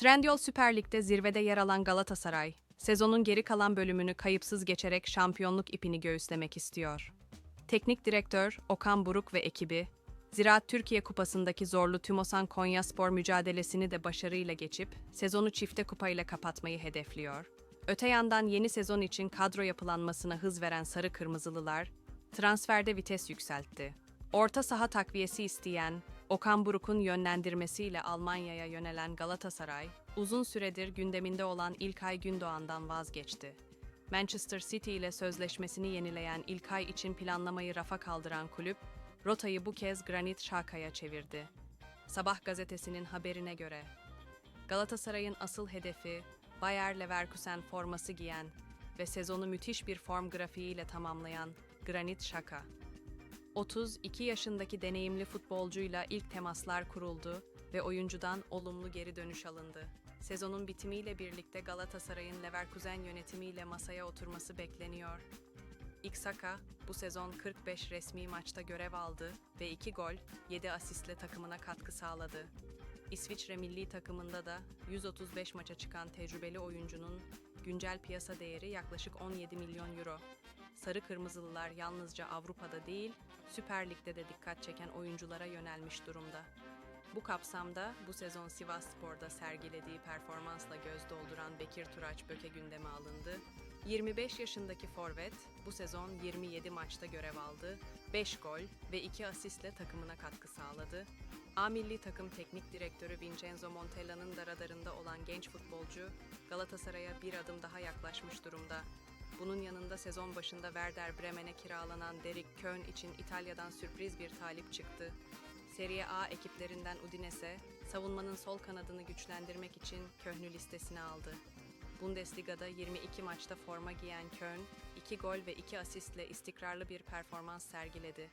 Trendyol Süper Lig'de zirvede yer alan Galatasaray, sezonun geri kalan bölümünü kayıpsız geçerek şampiyonluk ipini göğüslemek istiyor. Teknik direktör Okan Buruk ve ekibi, Ziraat Türkiye Kupası'ndaki zorlu Tümosan Konyaspor mücadelesini de başarıyla geçip sezonu çifte kupayla kapatmayı hedefliyor. Öte yandan yeni sezon için kadro yapılanmasına hız veren Sarı Kırmızılılar, transferde vites yükseltti. Orta saha takviyesi isteyen, Okan Buruk'un yönlendirmesiyle Almanya'ya yönelen Galatasaray, uzun süredir gündeminde olan İlkay Gündoğan'dan vazgeçti. Manchester City ile sözleşmesini yenileyen İlkay için planlamayı rafa kaldıran kulüp, rotayı bu kez Granit Xhaka'ya çevirdi. Sabah gazetesinin haberine göre, Galatasaray'ın asıl hedefi Bayer Leverkusen forması giyen ve sezonu müthiş bir form grafiğiyle tamamlayan Granit Xhaka. 32 yaşındaki deneyimli futbolcuyla ilk temaslar kuruldu ve oyuncudan olumlu geri dönüş alındı. Sezonun bitimiyle birlikte Galatasaray'ın Leverkusen yönetimiyle masaya oturması bekleniyor. Xhaka bu sezon 45 resmi maçta görev aldı ve 2 gol, 7 asistle takımına katkı sağladı. İsviçre milli takımında da 135 maça çıkan tecrübeli oyuncunun güncel piyasa değeri yaklaşık 17 milyon euro. Sarı Kırmızılılar yalnızca Avrupa'da değil, Süper Lig'de de dikkat çeken oyunculara yönelmiş durumda. Bu kapsamda bu sezon Sivas Spor'da sergilediği performansla göz dolduran Bekir Turaç Böke gündeme alındı. 25 yaşındaki forvet bu sezon 27 maçta görev aldı, 5 gol ve 2 asistle takımına katkı sağladı. A milli takım teknik direktörü Vincenzo Montella'nın da radarında olan genç futbolcu Galatasaray'a bir adım daha yaklaşmış durumda. Bunun yanında sezon başında Werder Bremen'e kiralanan Derek Köhn için İtalya'dan sürpriz bir talip çıktı. Serie A ekiplerinden Udinese, savunmanın sol kanadını güçlendirmek için Köhn'ü listesine aldı. Bundesliga'da 22 maçta forma giyen Köhn, 2 gol ve 2 asistle istikrarlı bir performans sergiledi.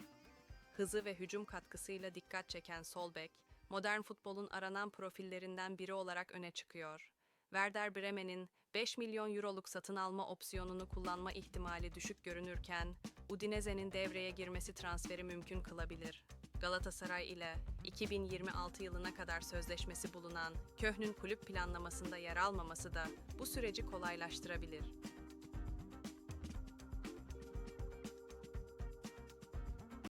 Hızı ve hücum katkısıyla dikkat çeken sol bek, modern futbolun aranan profillerinden biri olarak öne çıkıyor. Werder Bremen'in 5 milyon euroluk satın alma opsiyonunu kullanma ihtimali düşük görünürken, Udinese'nin devreye girmesi transferi mümkün kılabilir. Galatasaray ile 2026 yılına kadar sözleşmesi bulunan Köhn'ün kulüp planlamasında yer almaması da bu süreci kolaylaştırabilir.